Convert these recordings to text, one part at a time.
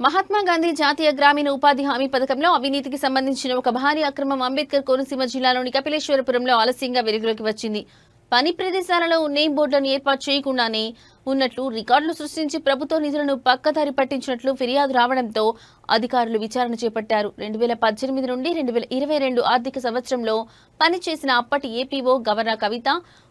మహాత్మా గాంధీ జాతీయ గ్రామీణ ఉపాధి హామీ పథకంలో అవినీతికి సంబంధించిన ఒక భారీ అక్రమం అంబేద్కర్ కోనసీమ జిల్లాలోని కపిలేశ్వరపురంలో ఆలస్యంగా వెలుగులోకి వచ్చింది. పని ప్రదేశాలలో నేమ్ బోర్డులను ఏర్పాటు చేయకుండానే ఉన్నట్లు రికార్డులు సృష్టించి ప్రభుత్వ నిధులను పక్కదారి పట్టించినట్లు ఫిర్యాదు రావడంతో అధికారులు విచారణ చేపట్టారు. రెండు వేల పద్దెనిమిది నుండి రెండు వేల ఇరవై రెండు ఆర్థిక సంవత్సరంలో పనిచేసిన అప్పటి ఏపీఓ గవర్నర్ కవిత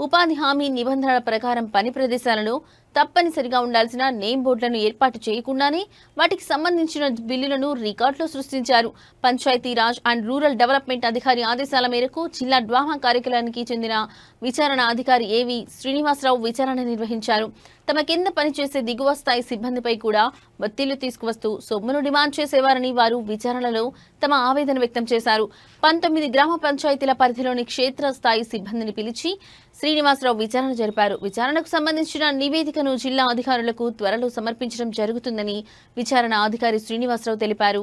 ఉపాధి హామీ నిబంధనల ప్రకారం పని ప్రదేశాలలో తప్పనిసరిగా ఉండాల్సిన నేమ్ బోర్డులను ఏర్పాటు చేయకుండానే వాటికి సంబంధించిన బిల్లులను రికార్డులో సృష్టించారు. పంచాయతీరాజ్ అండ్ రూరల్ డెవలప్మెంట్ అధికారి ఆదేశాల మేరకు జిల్లా డ్వామా కార్యక్రమానికి చెందిన విచారణ అధికారి ఏవి శ్రీనివాసరావు విచారణ నిర్వహించారు. తమ కింద పనిచేసే దిగువ స్థాయి సిబ్బందిపై కూడా ఒత్తిళ్ళు తీసుకువస్తూ సొమ్మును డిమాండ్ చేసేవారని వారు విచారణలో తమ ఆవేదన వ్యక్తం చేశారు. పంతొమ్మిది గ్రామ పంచాయతీల పరిధిలోని క్షేత్ర స్థాయి సిబ్బందిని పిలిచి శ్రీనివాసరావు విచారణ జరిపారు. విచారణకు సంబంధించిన నివేదిక నివేదికను జిల్లా అధికారులకు త్వరలో సమర్పించడం జరుగుతుందని విచారణ అధికారి శ్రీనివాసరావు తెలిపారు.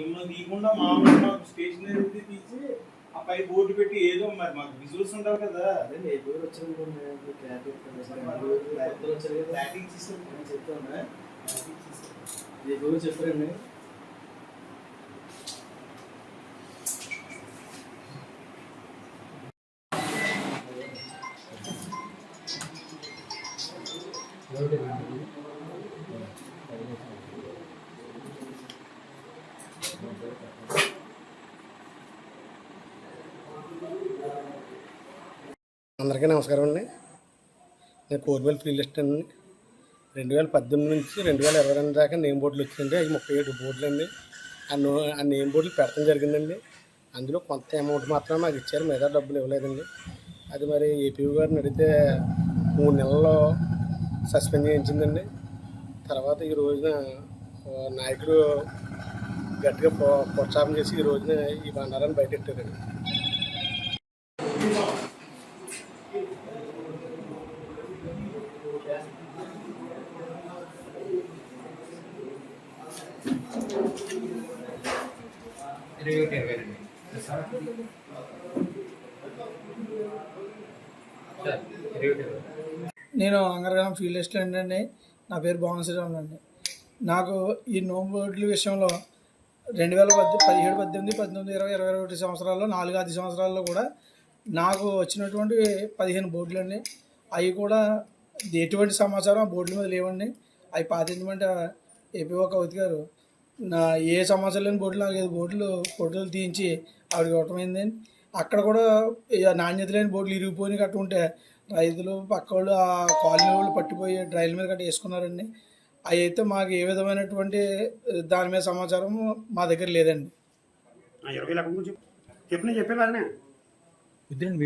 మిమ్మల్ని తీయకుండా మామూలు మాకు స్టేషనరీ తీసి ఆ పై బోర్డు పెట్టి ఏదో మరి మాకు విజువల్స్ ఉంటావు కదా. అదే ఎప్పుడు వచ్చాను బ్యాటింగ్ సిస్టమ్ చెప్తాను? ఎప్పుడు చెప్పారండి. అందరికీ నమస్కారం అండి. నేను కోర్బెల్ ఫ్రీ లిస్ట్ అండి. రెండు వేల పద్దెనిమిది నుంచి రెండు వేల ఇరవై రెండు దాకా నేమ్ బోర్డులు వచ్చిందండి అవి ముప్పై ఏడు బోర్డులు అండి. ఆ ఆ నేమ్ బోర్డులు పెట్టడం జరిగిందండి. అందులో కొంత అమౌంట్ మాత్రం నాకు ఇచ్చారు. మిగతా డబ్బులు ఇవ్వలేదండి. అది మరి ఏపీ గారిని అడిగితే మూడు నెలల్లో సస్పెండ్ చేయించిందండి. తర్వాత ఈ రోజున నాయకుడు గట్టిగా ప్రో ప్రోత్సాహం చేసి ఈ రోజున ఈ బండారాన్ని బయటెట్టారండి. నేను అంగరగం ఫీల్డ్ అసిస్టెంట్ అండి. నా పేరు భువన శ్రీరామ్ అండి. నాకు ఈ నో బోర్డుల విషయంలో రెండు వేల పద్ది పదిహేడు పద్దెనిమిది పద్దెనిమిది ఇరవై ఇరవై ఒకటి సంవత్సరాల్లో నాలుగు ఐదు సంవత్సరాల్లో కూడా నాకు వచ్చినటువంటి పదిహేను బోర్డులన్నీ అండి అవి కూడా ఎటువంటి సమాచారం ఆ బోర్డుల మీద లేవండి. అవి పాతించమంటే ఏపీఓ కవిత గారు నా ఏ సమాచారం లేని బోర్డులు నాకు ఐదు బోర్డులు ఫోటోలు తీయించి ఆవిడకి ఇవ్వటమైంది అక్కడ కూడా నాణ్యత లేని బోర్డులు ఇరిగిపోయి కట్టు ఉంటే రైతులు పక్క వాళ్ళు ఆ కాలనీ వాళ్ళు పట్టిపోయి డ్రైల్ మీద కట్ట వేసుకున్నారండి. అవి అయితే మాకు ఏ విధమైనటువంటి దాని మీద సమాచారం మా దగ్గర లేదండి. ఇరవై లక్షల గురించి చెప్పిన చెప్పే